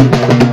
मागे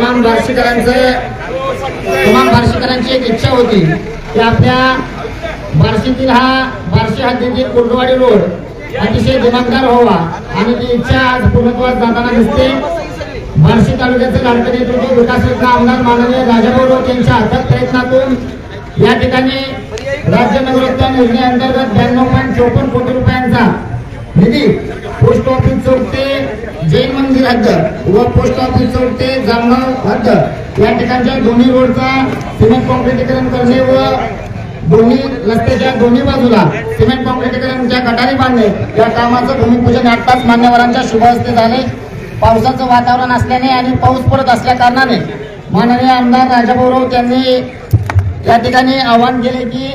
तमाम बार्शीकरांचं तमाम बार्शीकरांची एक इच्छा होती की आपल्या बार्शीतील हा बार्शी हद्दीतील कुर्डवाडी रोड अतिशय दिमागदार व्हावा. आणि ती इच्छा आज पूर्णत्वास जाताना दिसते. बार्शी तालुक्याचे लाडके नेतृत्व विकास योजना आमदार माननीय राजाभाऊ रोड यांच्या अथक प्रयत्नातून या ठिकाणी राज्य नगरोत्थान योजनेअंतर्गत ब्याण्णव पॉईंट चौपन्न कोटी रुपयांचा निधी पोस्ट ऑफिस चौक ते जैन मंदिर हद्द व पोस्ट ऑफिस चौक ते जामगाव हद्द या ठिकाणच्या दोन्ही रोडचा सिमेंट कॉन्क्रिटीकरण करणे व दोन्ही रस्त्याच्या दोन्ही बाजूला सिमेंट कॉन्क्रिटीकरणच्या गटारी बांधणे या कामाचं भूमिपूजन आत्ताच मान्यवरांच्या शुभ हस्ते झाले. पावसाचं वातावरण असल्याने आणि पाऊस पडत असल्या कारणाने माननीय आमदार राजाभाऊ राऊत यांनी या ठिकाणी आवाहन केले की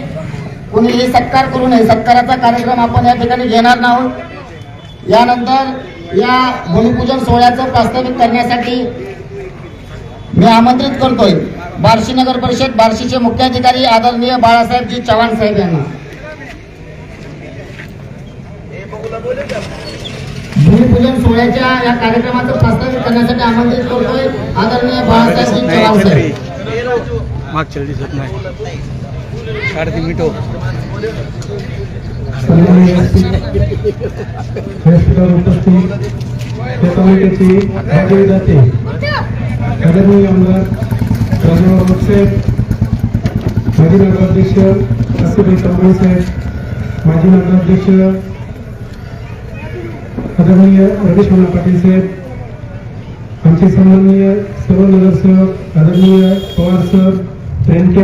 कोणीही सत्कार करू नये. सत्काराचा कार्यक्रम आपण या ठिकाणी घेणार नाहोत यानंतर या भूमिपूजन सोहळ्याचं प्रास्ताविक करण्यासाठी मी आमंत्रित करतोय. बार्शी नगर परिषद बार्शीचे मुख्याधिकारी आदरणीय बाळासाहेबजी चव्हाण साहेब यांना. भूमिपूजन सोहळ्याच्या या कार्यक्रमाचं प्रास्ताविक करण्यासाठी आमंत्रित करतोय आदरणीय बाळासाहेबजी चव्हाण साहेब. मागच्या दिसत नाही. साडेतीन मिनिट व्यासपीठावर उपस्थित या कमिटीची भागवली जाते आदरणीय आमदार राजेंद्र साहेब माजी नगराध्यक्ष आसिफाई चव्हाण साहेब माजी नगराध्यक्ष आदरणीय रमेश मना पाटील साहेब आमचे सन्माननीय सर्व नगरसेवक आदरणीय पवार सर प्रेमके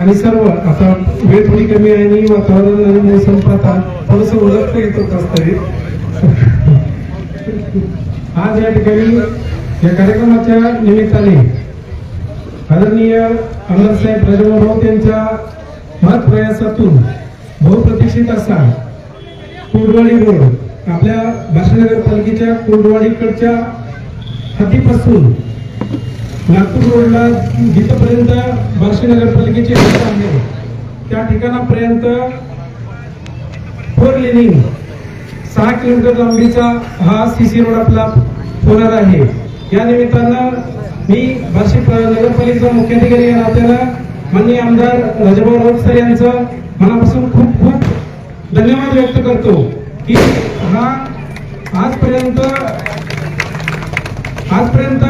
आणि सर्व आता वेळ थोडी कमी आहे आणि वातावरण आणि मोसम पाहता थोडस उलट येतो तरी. आज या ठिकाणी या कार्यक्रमाच्या निमित्ताने आदरणीय अमरसाहेब साहेब राऊत यांच्या महत् प्रयासातून बहुप्रतीक्षित असा कुर्डवाडी रोड आपल्या भाषानगर पालिकेच्या कुर्डवाडीकडच्या हद्दीपासून नागपूर रोडला जिथपर्यंत बार्शी नगरपालिकेची हद्द आहे. त्या ठिकाणापर्यंत फोर लेनिंग सहा किलोमीटर लांबीचा हा सीसी रोड आपला होणार आहे. या निमित्तानं मी बार्शी नगरपालिकेचा मुख्याधिकारी या नात्याला माननीय आमदार राजाभाऊ राऊत सर यांचं मनापासून खूप खूप धन्यवाद व्यक्त करतो की हा आजपर्यंत आजपर्यंत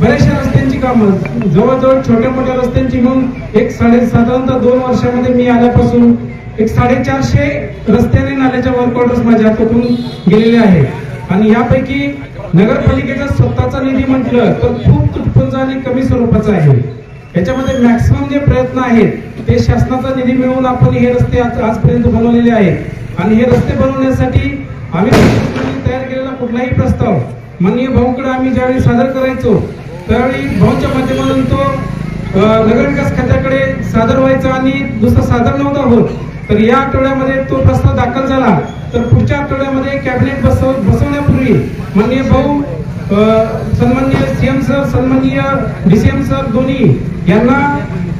बऱ्याचशा रस्त्यांची कामं. जवळजवळ छोट्या मोठ्या रस्त्यांची म्हणून एक साडे साधारणतः दोन वर्षामध्ये मी आल्यापासून एक साडेचारशे रस्त्याने नाल्याच्या वर्क ऑर्डर्स माझ्या हातातून गेलेले आहेत आणि यापैकी नगरपालिकेचा स्वतःचा निधी म्हटलं तर खूप तुटपुंजा आणि कमी स्वरूपाचा आहे. याच्यामध्ये मॅक्सिमम जे प्रयत्न आहेत ते शासनाचा निधी मिळवून आपण हे रस्ते आज- आजपर्यंत बनवलेले आहेत. आणि हे रस्ते बनवण्यासाठी आम्ही तयार केलेला कुठलाही प्रस्ताव माननीय भाऊकडे आम्ही ज्यावेळी सादर करायचो त्यावेळी भाऊच्या माध्यमातून तो नगरविकास खात्याकडे सादर व्हायचा आणि दुसरा सादर नव्हता होत तर या आठवड्यामध्ये तो प्रस्ताव दाखल झाला. तर पुढच्या आठवड्यामध्ये कॅबिनेट बसव बसवण्यापूर्वी माननीय भाऊ सन्माननीय सीएम सर सन्माननीय डीसीएम सर दोन्ही यांना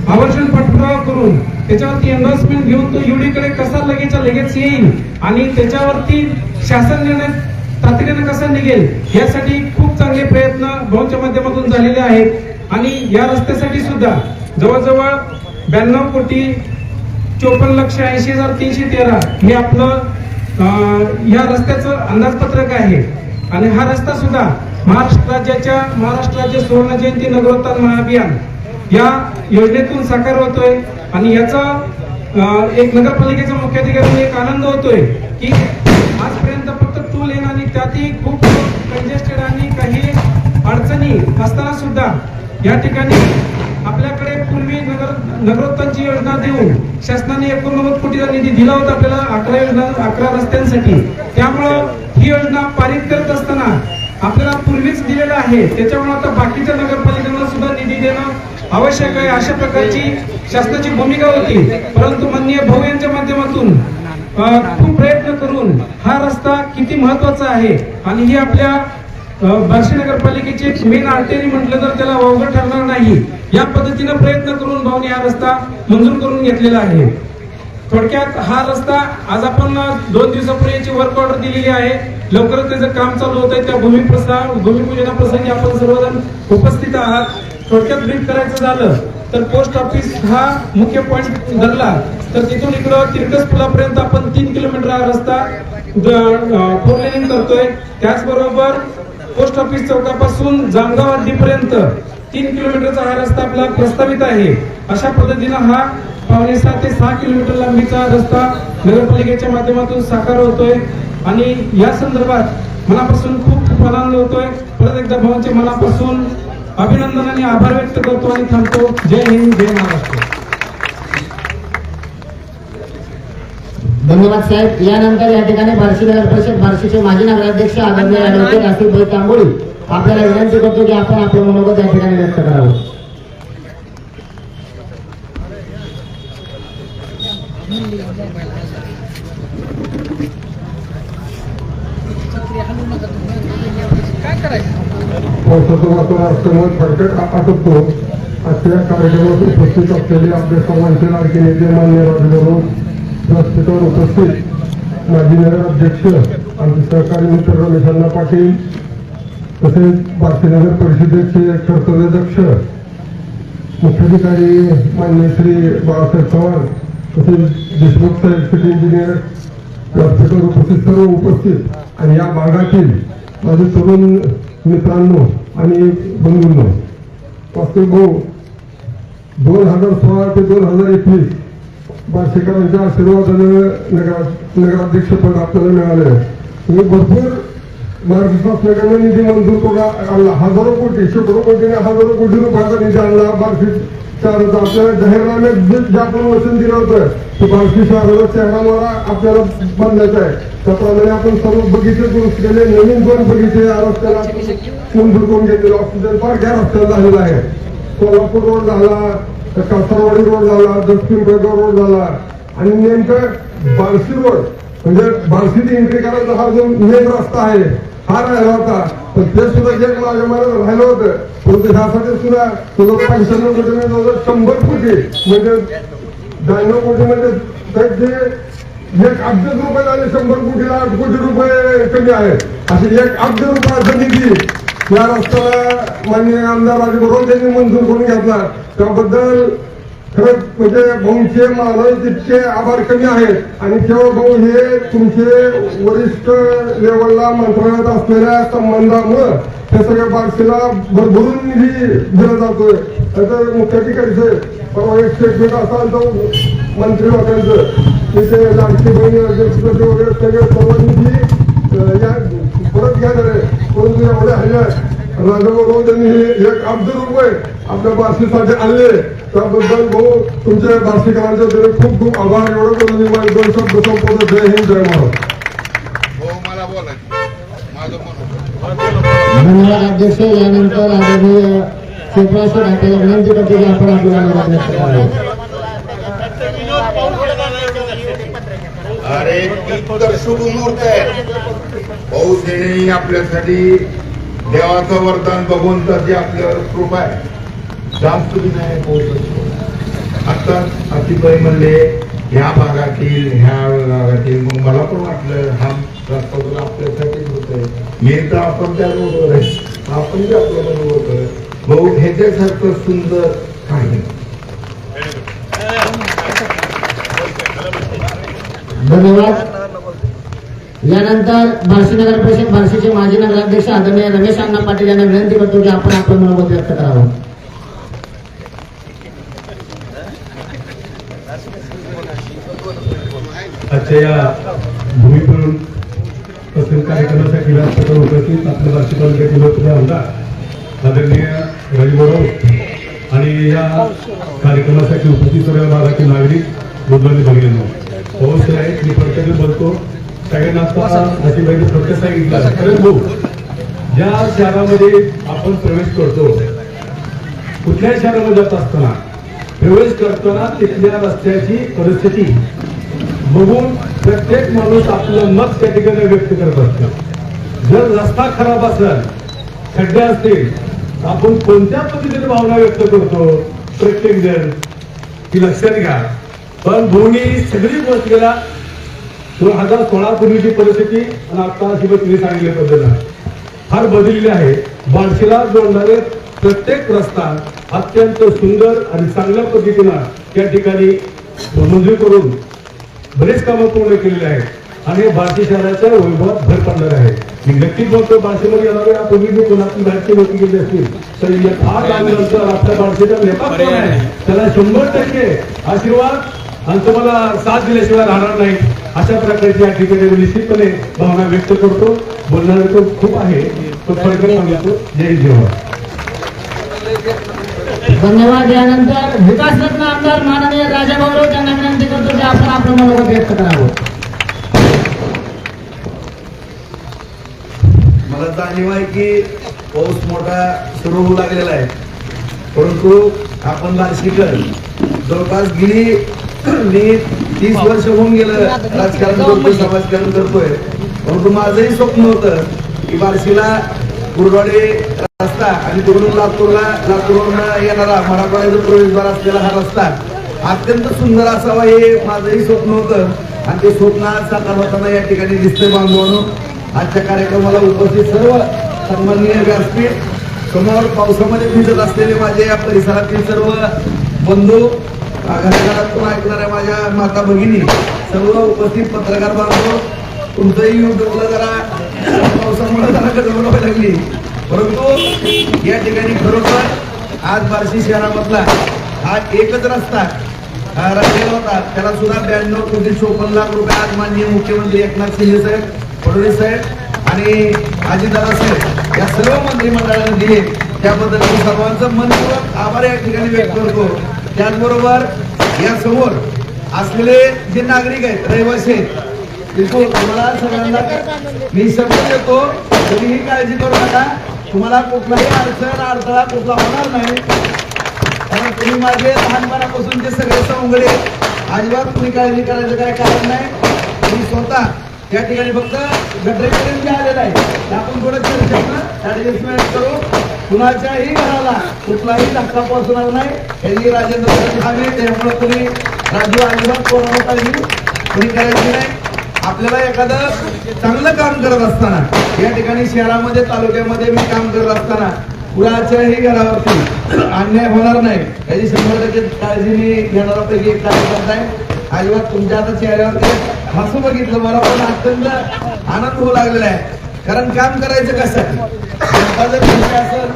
आवर्षण पाठपुरावा करून त्याच्यावरती एन्डॉर्समेंट घेऊन तो युडीकडे कसा लगेच लगेच येईल आणि त्याच्यावरती शासन निर्णय तातडीने कसा निघेल यासाठी चांगले प्रयत्न भाऊच्या माध्यमातून झालेले आहेत. आणि या रस्त्यासाठी सुद्धा जवळजवळ ब्याण्णव कोटी चोपन्न लक्ष ऐंशी हजार तीनशे तेरा हे आपलं या रस्त्याचं अंदाजपत्रक आहे. आणि हा रस्ता सुद्धा महाराष्ट्र राज्याच्या महाराष्ट्र राज्य सुवर्ण जयंती नगरोत्थान महाअभियान या योजनेतून साकार होतोय. आणि याचा एक नगरपालिकेचा मुख्याधिकारी एक आनंद होतोय की आजपर्यंत फक्त टू लेन आणि त्यातही खूप कंजेस्टेड अडचणी असताना सुद्धा या ठिकाणी आपल्याकडे पूर्वी नगर नगरोत्थानची योजना देऊन शासनाने एकोणनव्वद कोटीचा निधी दिला होता आपल्याला अकरा योजना अकरा रस्त्यांसाठी. त्यामुळं ही योजना पारित करत असताना आपल्याला पूर्वीच दिलेलं आहे. त्याच्यामुळे आता बाकीच्या नगरपालिकांना सुद्धा निधी देणं आवश्यक आहे अशा प्रकारची शासनाची भूमिका होती. परंतु माननीय भाऊ यांच्या माध्यमातून खूप प्रयत्न करून हा रस्ता किती महत्त्वाचा आहे आणि ही आपल्या बार्शी नगरपालिकेची मेन आर्टरी म्हटलं तर त्याला वावगं ठरणार नाही. या पद्धतीनं प्रयत्न करून भाऊने हा रस्ता मंजूर करून घेतलेला आहे. थोडक्यात हा रस्ता आज आपण दोन दिवसापूर्वी याची वर्क ऑर्डर दिलेली आहे. लवकरच त्याचं काम चालू होत आहे त्या भूमिप्रसा भूमिपूजना प्रसंगी आपण सर्वजण उपस्थित आहात. थोडक्यात ब्रीफ करायचं झालं तर पोस्ट ऑफिस हा मुख्य पॉईंट धरला. तर तिथून इकडं तिरकस पुलापर्यंत आपण तीन किलोमीटर हा रस्ता फोर लेनिंग करतोय. त्याचबरोबर पोस्ट ऑफिस चौकापासून जामगाव हद्दीपर्यंत तीन किलोमीटरचा हा रस्ता आपला प्रस्तावित आहे. अशा पद्धतीनं हा पावणे सहा ते सहा किलोमीटर लांबीचा रस्ता नगरपालिकेच्या माध्यमातून साकार होतोय. आणि या संदर्भात मनापासून खूप खूप आनंद होतोय. परत एकदा भावांचे मनापासून अभिनंदन आणि आभार व्यक्त करतो आणि थांबतो. जय हिंद जय महाराष्ट्र. धन्यवाद साहेब. यानंतर या ठिकाणी बार्शी नगर परिषद बार्शीचे माजी नगराध्यक्ष आदरणीय ऍडव्होकेट आसिफभाई तांबोळी आपल्याला विनंती करतो की आपण आपलं मनोगत या ठिकाणी व्यक्त करावं. आटोपतो आजच्या कार्यक्रमात उपस्थित असलेले आपले सर्वांचे लाडके नेते मान्य राजभरून व्यासपीठावर उपस्थित माजी नगर अध्यक्ष आमचे सहकारी मित्र रमेश अण्णा पाटील तसेच बार्शी परिषदेचे कर्तव्याध्यक्ष मुख्याधिकारी मान्य श्री बाळासाहेब चव्हाण तसेच देशमुख साहेब सिटी इंजिनियर व्यासपीठावर उपस्थित सर्व उपस्थित आणि या भागातील माझे तरुण मित्रांनो आणि बंधूंनो वास्तव भाऊ दोन हजार सोळा ते दोन हजार एकवीस बार्शीकरांच्या आशीर्वादानं नगर नगराध्यक्षपद आपल्याला मिळालं तुम्ही भरपूर महाराष्ट्र शासनाकडनं निधी मंजूर करून आणला हजारो कोटी शेकडो कोटीने हजारो कोटी रुपयाचा निधी आणला बार्शी शहराचा आपल्याला जाहीरनाम्यात जे- जे आपण वचन दिलं होतं की बार्शी शहराला चेहरामारा आपल्याला बांधायचा आहे त्याप्रमाणे आपण सर्व बगीचे दुरुस्त केले नवीन दोन बगीचे या रस्त्याला मंजूर करून घेतलेले ऑक्सिजन पार्क या रस्त्याला झालेला आहे सोलापूर रोड झाला कासारवाडी रोड झाला दक्षिण बेळगाव रोड झाला. आणि नेमकं बार्शी रोड म्हणजे बार्शीची एंट्री करायचा हा जो मेन रस्ता आहे हा राहिला होता. तर ते सुद्धा जे माझ्या मनात राहिलं होतं. परंतु ह्यासाठी सुद्धा तुझं पंच्याण्णव कोटी जवळ शंभर कोटी म्हणजे ब्याण्णव कोटी म्हणजे त्याचे जे एक अब्ज रुपये झाले शंभर कोटीला आठ कोटी रुपये कमी आहे असे एक अब्ज रुपयाचा निधी या रस्त्याला माननीय आमदार राजभवन यांनी मंजूर करून घेतला. त्याबद्दल खरंच म्हणजे भाऊंचे मला तितके आभार कमी आहेत आणि केवळ भाऊ हे तुमचे वरिष्ठ लेवलला मंत्रालयात असलेल्या संबंधामुळं हे सगळ्या बारशीला भरभरून निधी दिला जातोय. त्याचं मुख्याधिकारी परवा एक स्टेटमेंट असाल तो हो, मंत्री होत्यांचं तिथे लाडकी बहीण वगैरे सगळे सर्व निधी या परत घ्या झाले परंतु एवढ्या हल्ल्यात राजाभाऊ त्यांनी हे एक अब्ज रुपये आपल्या बार्शीसाठी आणले. त्याबद्दल भाऊ तुमच्या बार्शीकरांच्या तरी खूप खूप आभार. एवढं करून माझे दोन शब्द संपवतो. जय हिंद जय महाराज. हो मला बोलायचं माझं मन धन्यवाद अध्यक्ष. यानंतर आदरणीय शिवराज आपल्याला विनंती करतो की आपण आपलं मनोगत व्यक्त करावं अरे शुभ मुहूर्त आहे. पाऊस येणे आपल्यासाठी देवाचं वरदान बघून तर जे आपल्यावर कृपा आहे जास्त विनायक होत असतो. आता अतिबाई म्हणले ह्या भागातील ह्या भागातील. मग मला पण वाटलं हा रस्ता तर आपल्यासाठीच होतोय मी तर आपण त्या रोडवर आहे आपण बी आपल्या बरोबर आहे. भाऊ ह्याच्यासारखं सुंदर काही धन्यवाद. यानंतर बार्शी नगर परिषद बार्शीचे माजी नगराध्यक्ष आदरणीय रमेश अण्णा पाटील यांना विनंती करतो की आपण आपलं मनोगत व्यक्त करावं. आजच्या या भूमिपूजन प्रसंग कार्यक्रमासाठी व्यासपीठावर उपस्थित आपल्या बार्शी तालुक्यातील लोकप्रिय आमदार आदरणीय रविभाऊ आणि या कार्यक्रमासाठी उपस्थित सगळ्या भागातील नागरिक बोलवले बघितले पाऊस आहे मी प्रत्येक बोलतो. सगळ्यांना आता अशी पाहिजे फक्त सांगितलं परंतु ज्या शहरामध्ये आपण प्रवेश करतो कुठल्या शहरामध्ये जात असताना प्रवेश करताना तिथल्या रस्त्याची परिस्थिती बघून प्रत्येक माणूस आपलं मत त्या ठिकाणी व्यक्त करत असतो. जर रस्ता खराब असेल खड्डे असतील तर आपण कोणत्या पद्धतीने भावना व्यक्त करतो? प्रत्येक जण ती लक्षात घ्या. पण दोन्ही सगळी गोष्टीला दोन हजार सोळा पूर्वीची परिस्थिती आणि आता अशी सांगितली सांगितल्या आहे फार बदललेली आहे. बार्शीला जोडणारे प्रत्येक रस्ता अत्यंत सुंदर आणि चांगल्या पद्धतीनं त्या ठिकाणी मंजूर करून बरेच कामं पूर्ण केलेली आहेत. आणि बार्शी शहराच्या वैभवात भर पडणार आहे. मी नक्कीच बोलतो बार्शीमध्ये येणारे यापूर्वी मी कोणातून बाहेरची लोक गेले असतील तर या आठ आपल्या बार्शीचा नेता आहे? त्याला शंभर टक्के आशीर्वाद. आणि तुम्हाला साथ दिल्याशिवाय राहणार नाही. अशा प्रकारची या ठिकाणी मी निश्चितपणे भावना व्यक्त करतो. बोलणार तो खूप आहे तो फरक सांगतो. जय जवान. धन्यवाद. यानंतर विकासरत्न आमदार माननीय राजा भाऊ त्यांना विनंती करतो की आपण आपलं मनोगत व्यक्त करावं. मला जाणीव आहे की पाऊस मोठा सुरू होऊ लागलेला आहे. परंतु आपण बार्शीकर जवळपास गेली मी तीस वर्ष होऊन गेलं राजकारण करतोय समाजकारण करतोय. परंतु माझंही स्वप्न होतं की बार्शीला गुरवाडी रस्ता आणि तिकडून लातूरला लातूरवरून येणारा मराठवाड्याचा प्रवेशद्वार असलेला हा रस्ता अत्यंत सुंदर असावा हे माझंही स्वप्न होतं. आणि ते स्वप्न आज साकार होताना या ठिकाणी दिसतंय बांधवांनो. आजच्या कार्यक्रमाला उपस्थित सर्व सन्माननीय व्यासपीठ समोर पावसामध्ये भिजत असलेले माझे या परिसरातील सर्व बंधू घराघरातून ऐकणाऱ्या माझ्या माता भगिनी. सर्व उपस्थित पत्रकार बांधव तुमचंही युट्यूबला जरा. पावसामुळे जरा गडबड व्हायला लागली. परंतु या ठिकाणी खरोखर आज बार्शी शहरामधला हा एकच रस्ता राहिलेला होता. त्याला सुद्धा ब्याण्णव कोटी चोपन्न लाख रुपये आज माननीय मुख्यमंत्री एकनाथ शिंदे साहेब फडणवीस साहेब आणि अजितदादा साहेब या सर्व मंत्रिमंडळाने दिले. त्याबद्दल मी सर्वांचं मनपूर्वक आभार या ठिकाणी व्यक्त करतो. त्याचबरोबर या समोर असलेले जे नागरिक आहेत रहिवासी आहेत तुम्हाला सगळ्यांना मी शब्द देतो कधीही काळजी करू नका. तुम्हाला कुठलाही अडचण अडथळा कुठला होणार नाही. कारण तुम्ही माझे लहानपणापासून जे सगळे सवंगडे अजिबात तुम्ही काळजी करायचं काय कारण नाही. मी स्वतः त्या ठिकाणी फक्त गटरेपर्यंत आलेला आहे आपण थोडं चर्चा ऍडजस्टमेंट करू. कुणाच्याही घराला कुठलाही धक्का पोहोचणार नाही. यांनी राजेंद्र हवे त्यामुळे तुम्ही राजू अजिबात कोणाला काळजी कुणी करायची नाही. आपल्याला एखादं चांगलं काम करत असताना या ठिकाणी शहरामध्ये तालुक्यामध्ये मी काम करत असताना कुणाच्याही घरावरती अन्याय होणार नाही. याची शंभर टक्के काळजी मी घेणारापैकी एक कार्यकर्ता आहे. अजिबात तुमच्या आता चेहऱ्यावरती हसू बघितलं मला पण अत्यंत आनंद होऊ लागलेला आहे. कारण काम करायचं कशासाठी? जनता जर खुशी असेल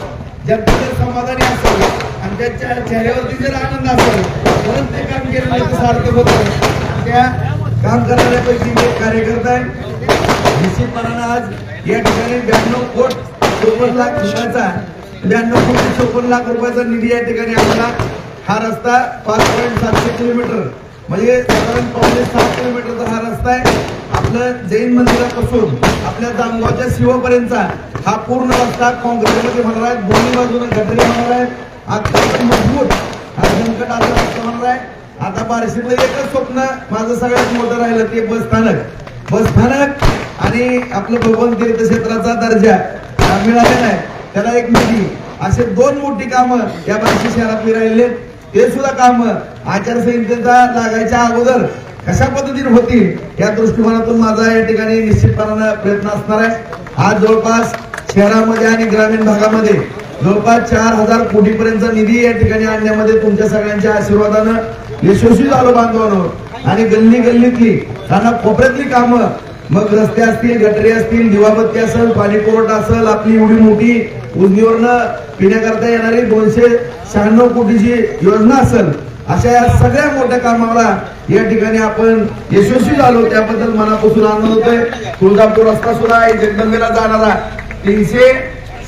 जनता जर समाधानी असेल आणि त्याच्या चेहऱ्यावरती जर आनंद असेल तरच ते काम केलं सार्थक होतं त्या काम करणाऱ्यापैकी एक कार्यकर्ता आहे. निश्चितपणानं आज या ठिकाणी ब्याण्णव कोट चोपन्न लाख रुपयाचा ब्याण्णव कोटी चोपन्न लाख रुपयाचा निधी या ठिकाणी आपला हा रस्ता पाच पॉईंट सातशे किलोमीटर म्हणजे साधारण पावणे सात किलोमीटरचा हा रस्ता आहे. आपलं जैन मंदिरापासून आपल्या दामगावच्या शिवापर्यंतचा हा पूर्ण रस्ता काँग्रेसमध्ये होणार आहे. दोन्ही बाजूने गटरी होणार आहे. अत्यंत मजबूत हा संकटाचा रस्ता होणार आहे. आता बार्शीतलं एकच स्वप्न माझं सगळ्यात मोठं राहिलं ते बस स्थानक. बस स्थानक आणि आपलं भगवान तीर्थक्षेत्राचा दर्जा हा मिळालेला आहे. त्याला एक मोठी असे दोन मोठी कामं या बार्शी शहरातली राहिले ते सुद्धा कामं आचारसंहितेचा लागायच्या अगोदर कशा पद्धतीने होतील या दृष्टिकोनातून माझा या ठिकाणी निश्चितपणानं प्रयत्न असणार आहे. आज जवळपास शहरामध्ये आणि ग्रामीण भागामध्ये जवळपास चार हजार कोटीपर्यंतचा निधी या ठिकाणी आणण्यामध्ये तुमच्या सगळ्यांच्या आशीर्वादानं यशस्वी झालो बांधवांवर आणि गल्ली गल्लीतली त्यांना कोपऱ्यातली कामं मग रस्ते असतील गटरी असतील दिवाबत्ती असेल पाणी पुरवठा असेल आपली एवढी मोठी उजनीवरनं पिण्याकरता येणारी दोनशे शहाण्णव कोटीची योजना असेल अशा या सगळ्या मोठ्या कामाला या ठिकाणी आपण यशस्वी झालो. त्याबद्दल मनापासून आनंद होतोय. तुळजापूर रस्ता सुद्धा आहे. जगदंबेला जाणारा तीनशे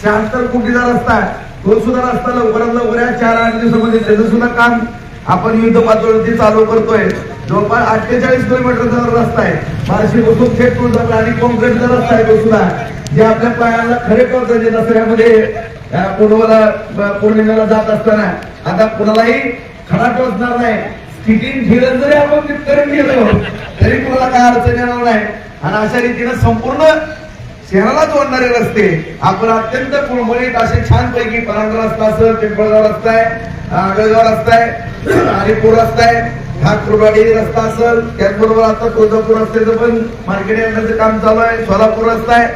शहात्तर कोटीचा रस्ता तो सुद्धा रस्ता लवकरात लवकर या चार आठ दिवसामध्ये त्याचं सुद्धा काम आपण युद्ध पातळीवरती चालू करतोय. जवळपास अठ्ठेचाळीस किलोमीटरचा रस्ता आहे. बारशे बसून थेट तुळजापूर आणि कॉन्क्रीटचा रस्ता आहे तो सुद्धा. जे आपल्या पायाला खरे पावसाचे दसऱ्यामध्ये पूर्णवाला पौर्णिमेला जात असताना. आता कुणालाही खडा टोचणार नाही. स्थिती फिरत जरी आपण तिथपर्यंत गेलो. तरी कुणाला काय अडचण येणार नाही. आणि अशा रीतीनं संपूर्ण शहराला जोडणारे रस्ते आपण अत्यंत कुळमळीत असे छान पैकी परांडा रस्ता असेल पिंपळगाव रस्ता आहे आगळगाव रस्ता आहे हरिपूर रस्ता आहे ठाकूरवाडी रस्ता असेल त्याचबरोबर आता तुळजापूर रस्त्याचं पण मार्केट येण्याचं काम चालू आहे सोलापूर रस्ता आहे.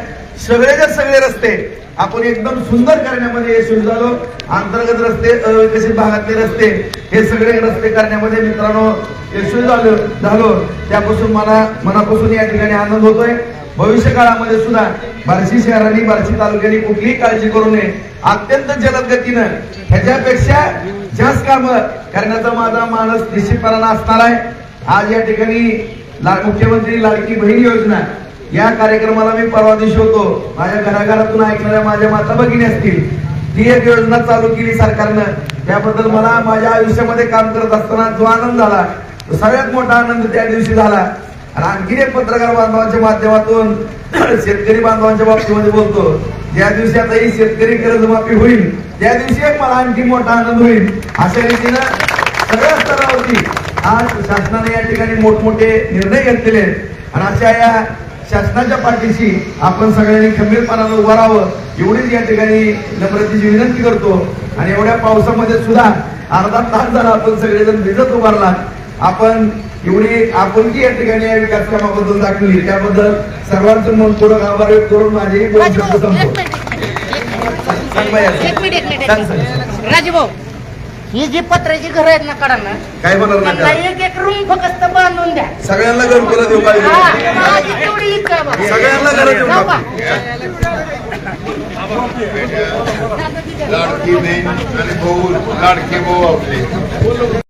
सगळेच्या सगळे रस्ते आपण एकदम सुंदर करण्यामध्ये यशस्वी झालो. अंतर्गत रस्ते अविकसित भागातले रस्ते हे सगळे रस्ते करण्यामध्ये मित्रांनो यशस्वी झालो झालो. त्यापासून मला मनापासून या ठिकाणी आनंद होतोय. भविष्य काळामध्ये सुद्धा बार्शी शहरांनी बार्शी तालुक्याने कुठलीही काळजी करू नये. अत्यंत जलद गतीनं ह्याच्यापेक्षा जास्त काम करण्याचा माझा मानस निश्चितपणानं असणार आहे. आज या ठिकाणी मुख्यमंत्री लाडकी बहीण योजना या कार्यक्रमाला मी परवा दिवशी होतो. माझ्या घराघरातून ऐकणाऱ्या माझ्या माता भगिनी असतील. ती एक योजना चालू केली सरकारनं. त्याबद्दल मला माझ्या आयुष्यामध्ये काम करत असताना जो आनंद झाला तो सगळ्यात मोठा आनंद त्या दिवशी झाला. आणि आणखी एक पत्रकार बांधवांच्या माध्यमातून शेतकरी बांधवांच्या बाबतीमध्ये बोलतो. ज्या दिवशी आता ही शेतकरी कर्जमाफी होईल त्या दिवशी एक मला आणखी मोठा आनंद होईल. अशा रीतीनं सगळ्या स्तरावरती आज शासनाने या ठिकाणी मोठमोठे निर्णय घेतलेले आहेत. आणि अशा या शासनाच्या पाठीशी आपण सगळ्यांनी खंबीरपणानं उभं राहावं एवढीच या ठिकाणी नम्रतेची विनंती करतो. आणि एवढ्या पावसामध्ये सुद्धा अर्धा तास झाला आपण सगळेजण भिजत उभारला आपण एवढी आपुलकी या ठिकाणी या विकास कामाबद्दल दाखवली. त्याबद्दल सर्वांचं मन पूर्ण आभार व्यक्त करून माझे दोन शब्द संपतो. राजभाऊ ही जी पत्र्याची घर आहेत ना कडांना काय होणार त्यांना एक एक रूम फक्त बांधून द्या सगळ्यांना घरकुलं देऊ पाहिजे हा, माझी तेवढी इच्छा आहे बा. सगळ्यांना घरं देऊ जाऊ टाकू. का? लाडकी बहीण आणि भाऊ लाडके भाऊ आपले